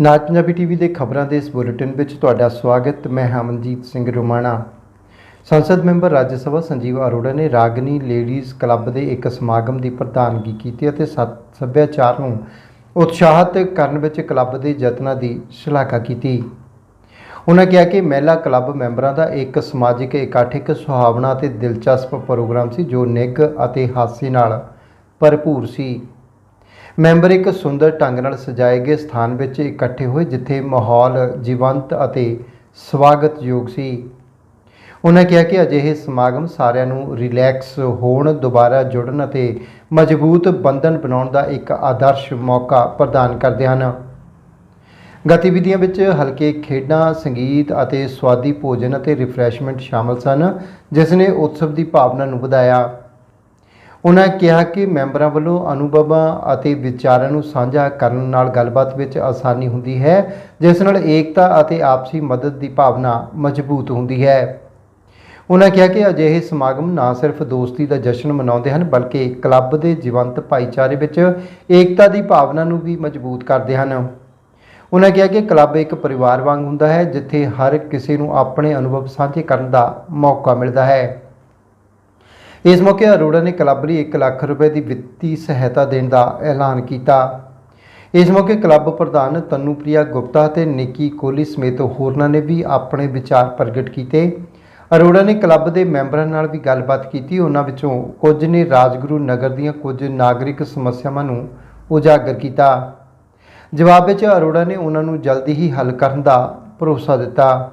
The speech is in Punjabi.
ਨਾਜ ਪੰਜਾਬੀ ਟੀਵੀ ਦੇ ਖਬਰਾਂ ਦੇ ਇਸ ਬੁਲੇਟਿਨ ਵਿੱਚ ਤੁਹਾਡਾ ਸਵਾਗਤ, ਮੈਂ ਹਮਨਜੀਤ ਸਿੰਘ ਰੋਮਾਣਾ। ਸੰਸਦ ਮੈਂਬਰ ਰਾਜ ਸਭਾ ਸੰਜੀਵ ਅਰੋੜਾ ਨੇ ਰਾਗਨੀ ਲੇਡੀਜ਼ ਕਲੱਬ ਦੇ ਇੱਕ ਸਮਾਗਮ ਦੀ ਪ੍ਰਧਾਨਗੀ ਕੀਤੀ ਅਤੇ ਸੱਭਿਆਚਾਰ ਨੂੰ ਉਤਸ਼ਾਹਿਤ ਕਰਨ ਵਿੱਚ ਕਲੱਬ ਦੇ ਯਤਨਾਂ ਦੀ ਸ਼ਲਾਘਾ ਕੀਤੀ। ਉਹਨਾਂ ਕਿਹਾ ਕਿ ਮਹਿਲਾ ਕਲੱਬ ਮੈਂਬਰਾਂ ਦਾ ਇੱਕ ਸਮਾਜਿਕ, ਇਕੱਠਿਕ ਸੁਹਾਵਣਾ ਅਤੇ ਦਿਲਚਸਪ ਪ੍ਰੋਗਰਾਮ ਸੀ ਜੋ ਨਿੱਘ ਅਤੇ ਹਾਸੇ ਨਾਲ ਭਰਪੂਰ ਸੀ। ਮੈਂਬਰ ਇੱਕ ਸੁੰਦਰ ਢੰਗ ਨਾਲ ਸਜਾਏ ਗਏ ਸਥਾਨ ਵਿੱਚ ਇਕੱਠੇ ਹੋਏ, ਜਿੱਥੇ ਮਾਹੌਲ ਜੀਵੰਤ ਅਤੇ ਸਵਾਗਤਯੋਗ ਸੀ। ਉਹਨਾਂ ਕਿਹਾ ਕਿ ਅਜਿਹੇ ਸਮਾਗਮ ਸਾਰਿਆਂ ਨੂੰ ਰਿਲੈਕਸ ਹੋਣ, ਦੁਬਾਰਾ ਜੁੜਨ ਅਤੇ ਮਜ਼ਬੂਤ ਬੰਧਨ ਬਣਾਉਣ ਦਾ ਇੱਕ ਆਦਰਸ਼ ਮੌਕਾ ਪ੍ਰਦਾਨ ਕਰਦੇ ਹਨ। ਗਤੀਵਿਧੀਆਂ ਵਿੱਚ ਹਲਕੇ ਖੇਡਾਂ, ਸੰਗੀਤ ਅਤੇ ਸਵਾਦੀ ਭੋਜਨ ਅਤੇ ਰਿਫਰੈਸ਼ਮੈਂਟ ਸ਼ਾਮਲ ਸਨ, ਜਿਸ ਨੇ ਉਤਸਵ ਦੀ ਭਾਵਨਾ ਨੂੰ ਵਧਾਇਆ। ਉਹਨਾਂ ਕਿਹਾ ਕਿ ਮੈਂਬਰਾਂ ਵੱਲੋਂ ਅਨੁਭਵਾਂ ਅਤੇ ਵਿਚਾਰਾਂ ਨੂੰ ਸਾਂਝਾ ਕਰਨ ਨਾਲ ਗੱਲਬਾਤ ਵਿੱਚ ਆਸਾਨੀ ਹੁੰਦੀ ਹੈ, ਜਿਸ ਨਾਲ ਏਕਤਾ ਅਤੇ ਆਪਸੀ ਮਦਦ ਦੀ ਭਾਵਨਾ ਮਜ਼ਬੂਤ ਹੁੰਦੀ ਹੈ। ਉਹਨਾਂ ਕਿਹਾ ਕਿ ਅਜਿਹੇ ਸਮਾਗਮ ਨਾ ਸਿਰਫ ਦੋਸਤੀ ਦਾ ਜਸ਼ਨ ਮਨਾਉਂਦੇ ਹਨ, ਬਲਕਿ ਕਲੱਬ ਦੇ ਜੀਵੰਤ ਭਾਈਚਾਰੇ ਵਿੱਚ ਏਕਤਾ ਦੀ ਭਾਵਨਾ ਨੂੰ ਵੀ ਮਜ਼ਬੂਤ ਕਰਦੇ ਹਨ। ਉਹਨਾਂ ਕਿਹਾ ਕਿ ਕਲੱਬ ਇੱਕ ਪਰਿਵਾਰ ਵਾਂਗ ਹੁੰਦਾ ਹੈ, ਜਿੱਥੇ ਹਰ ਕਿਸੇ ਨੂੰ ਆਪਣੇ ਅਨੁਭਵ ਸਾਂਝੇ ਕਰਨ ਦਾ ਮੌਕਾ ਮਿਲਦਾ ਹੈ। ਇਸ ਮੌਕੇ ਅਰੋੜਾ ਨੇ ਕਲੱਬ ਲਈ 1 ਲੱਖ ਰੁਪਏ ਦੀ ਵਿੱਤੀ ਸਹਾਇਤਾ ਦੇਣ ਦਾ ਐਲਾਨ ਕੀਤਾ। ਇਸ ਮੌਕੇ ਕਲੱਬ ਪ੍ਰਧਾਨ ਤਨੂਪ੍ਰਿਆ ਗੁਪਤਾ ਅਤੇ ਨਿੱਕੀ ਕੋਹਲੀ ਸਮੇਤ ਹੋਰਨਾਂ ਨੇ ਵੀ ਆਪਣੇ ਵਿਚਾਰ ਪ੍ਰਗਟ ਕੀਤੇ। ਅਰੋੜਾ ਨੇ ਕਲੱਬ ਦੇ ਮੈਂਬਰਾਂ ਨਾਲ ਵੀ ਗੱਲਬਾਤ ਕੀਤੀ। ਉਹਨਾਂ ਵਿੱਚੋਂ ਕੁਝ ਨੇ ਰਾਜਗੁਰੂ ਨਗਰ ਦੀਆਂ ਕੁਝ ਨਾਗਰਿਕ ਸਮੱਸਿਆਵਾਂ ਨੂੰ ਉਜਾਗਰ ਕੀਤਾ। ਜਵਾਬ ਵਿੱਚ ਅਰੋੜਾ ਨੇ ਉਹਨਾਂ ਨੂੰ ਜਲਦੀ ਹੀ ਹੱਲ ਕਰਨ ਦਾ ਭਰੋਸਾ ਦਿੱਤਾ।